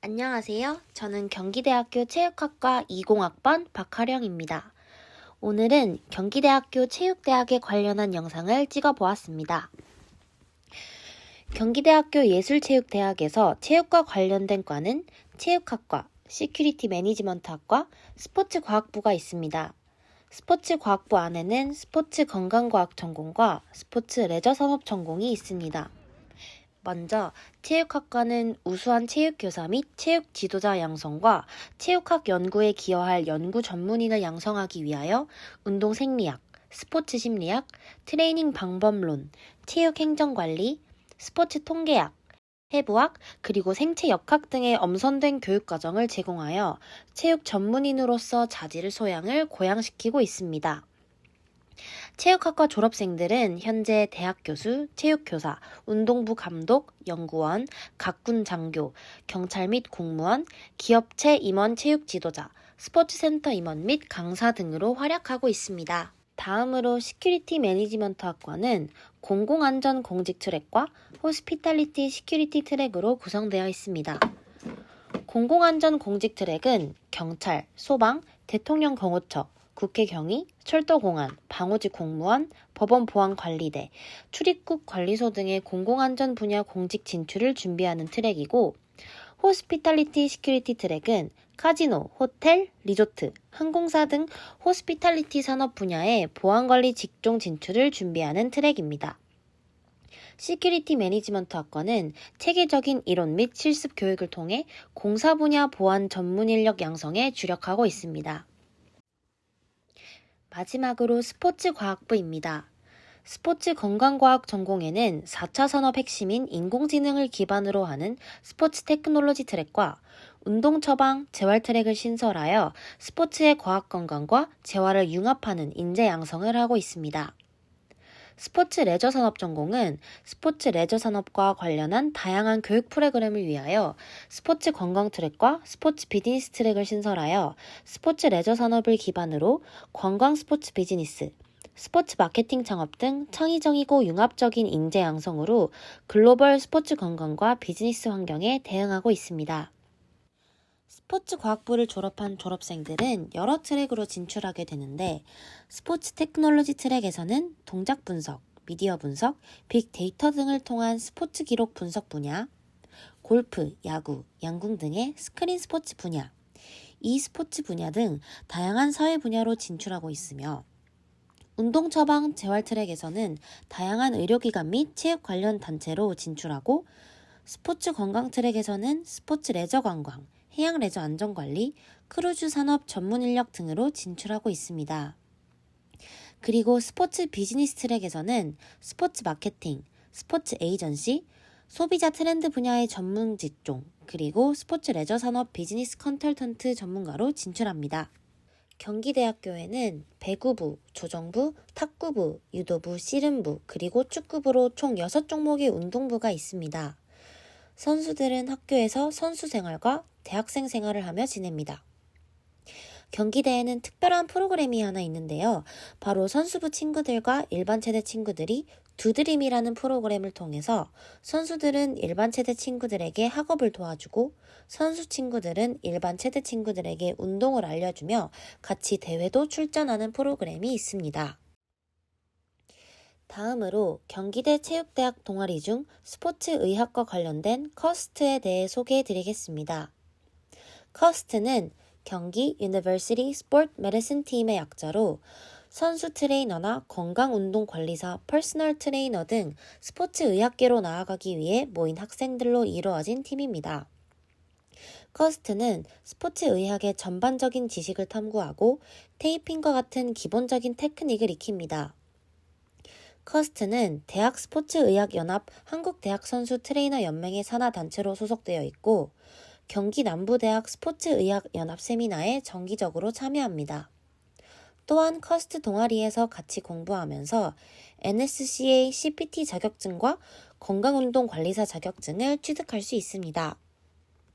안녕하세요. 저는 경기대학교 체육학과 20학번 박하령입니다. 오늘은 경기대학교 체육대학에 관련한 영상을 찍어 보았습니다. 경기대학교 예술체육대학에서 체육과 관련된 과는 체육학과, 시큐리티 매니지먼트학과, 스포츠과학부가 있습니다. 스포츠과학부 안에는 스포츠 건강과학 전공과 스포츠 레저 산업 전공이 있습니다. 먼저 체육학과는 우수한 체육교사 및 체육 지도자 양성과 체육학 연구에 기여할 연구 전문인을 양성하기 위하여 운동 생리학, 스포츠 심리학, 트레이닝 방법론, 체육 행정 관리, 스포츠 통계학, 해부학, 그리고 생체 역학 등의 엄선된 교육 과정을 제공하여 체육 전문인으로서 자질 소양을 고양시키고 있습니다. 체육학과 졸업생들은 현재 대학 교수, 체육교사, 운동부 감독, 연구원, 각군 장교, 경찰 및 공무원, 기업체 임원 체육 지도자, 스포츠센터 임원 및 강사 등으로 활약하고 있습니다. 다음으로 시큐리티 매니지먼트 학과는 공공안전 공직 트랙과 호스피탈리티 시큐리티 트랙으로 구성되어 있습니다. 공공안전 공직 트랙은 경찰, 소방, 대통령 경호처, 국회 경위, 철도공안, 방호직 공무원, 법원 보안 관리대, 출입국 관리소 등의 공공안전 분야 공직 진출을 준비하는 트랙이고, 호스피탈리티 시큐리티 트랙은 카지노, 호텔, 리조트, 항공사 등 호스피탈리티 산업 분야의 보안관리 직종 진출을 준비하는 트랙입니다. 시큐리티 매니지먼트 학과는 체계적인 이론 및 실습 교육을 통해 공사 분야 보안 전문 인력 양성에 주력하고 있습니다. 마지막으로 스포츠 과학부입니다. 스포츠 건강과학 전공에는 4차 산업 핵심인 인공지능을 기반으로 하는 스포츠 테크놀로지 트랙과 운동 처방, 재활 트랙을 신설하여 스포츠의 과학 건강과 재활을 융합하는 인재 양성을 하고 있습니다. 스포츠 레저 산업 전공은 스포츠 레저 산업과 관련한 다양한 교육 프로그램을 위하여 스포츠 관광 트랙과 스포츠 비즈니스 트랙을 신설하여 스포츠 레저 산업을 기반으로 관광 스포츠 비즈니스, 스포츠 마케팅 창업 등 창의적이고 융합적인 인재 양성으로 글로벌 스포츠 건강과 비즈니스 환경에 대응하고 있습니다. 스포츠 과학부를 졸업한 졸업생들은 여러 트랙으로 진출하게 되는데 스포츠 테크놀로지 트랙에서는 동작 분석, 미디어 분석, 빅데이터 등을 통한 스포츠 기록 분석 분야, 골프, 야구, 양궁 등의 스크린 스포츠 분야, 이 스포츠 분야 등 다양한 사회 분야로 진출하고 있으며 운동 처방 재활 트랙에서는 다양한 의료기관 및 체육 관련 단체로 진출하고 스포츠 건강 트랙에서는 스포츠 레저 관광, 해양 레저 안전관리, 크루즈 산업 전문 인력 등으로 진출하고 있습니다. 그리고 스포츠 비즈니스 트랙에서는 스포츠 마케팅, 스포츠 에이전시, 소비자 트렌드 분야의 전문 직종, 그리고 스포츠 레저 산업 비즈니스 컨설턴트 전문가로 진출합니다. 경기대학교에는 배구부, 조정부, 탁구부, 유도부, 씨름부, 그리고 축구부로 총 6종목의 운동부가 있습니다. 선수들은 학교에서 선수 생활과 대학생 생활을 하며 지냅니다. 경기대에는 특별한 프로그램이 하나 있는데요. 바로 선수부 친구들과 일반 체대 친구들이 두드림이라는 프로그램을 통해서 선수들은 일반 체대 친구들에게 학업을 도와주고 선수 친구들은 일반 체대 친구들에게 운동을 알려주며 같이 대회도 출전하는 프로그램이 있습니다. 다음으로 경기대 체육대학 동아리 중 스포츠의학과 관련된 커스트에 대해 소개해 드리겠습니다. 커스트는 경기 유니버시티 스포츠 메디슨 팀의 약자로 선수 트레이너나 건강운동 관리사, 퍼스널 트레이너 등 스포츠 의학계로 나아가기 위해 모인 학생들로 이루어진 팀입니다. 커스트는 스포츠 의학의 전반적인 지식을 탐구하고 테이핑과 같은 기본적인 테크닉을 익힙니다. 커스트는 대학 스포츠 의학 연합 한국 대학 선수 트레이너 연맹의 산하 단체로 소속되어 있고 경기 남부대학 스포츠의학연합 세미나에 정기적으로 참여합니다. 또한 커스트 동아리에서 같이 공부하면서 NSCA CPT 자격증과 건강운동관리사 자격증을 취득할 수 있습니다.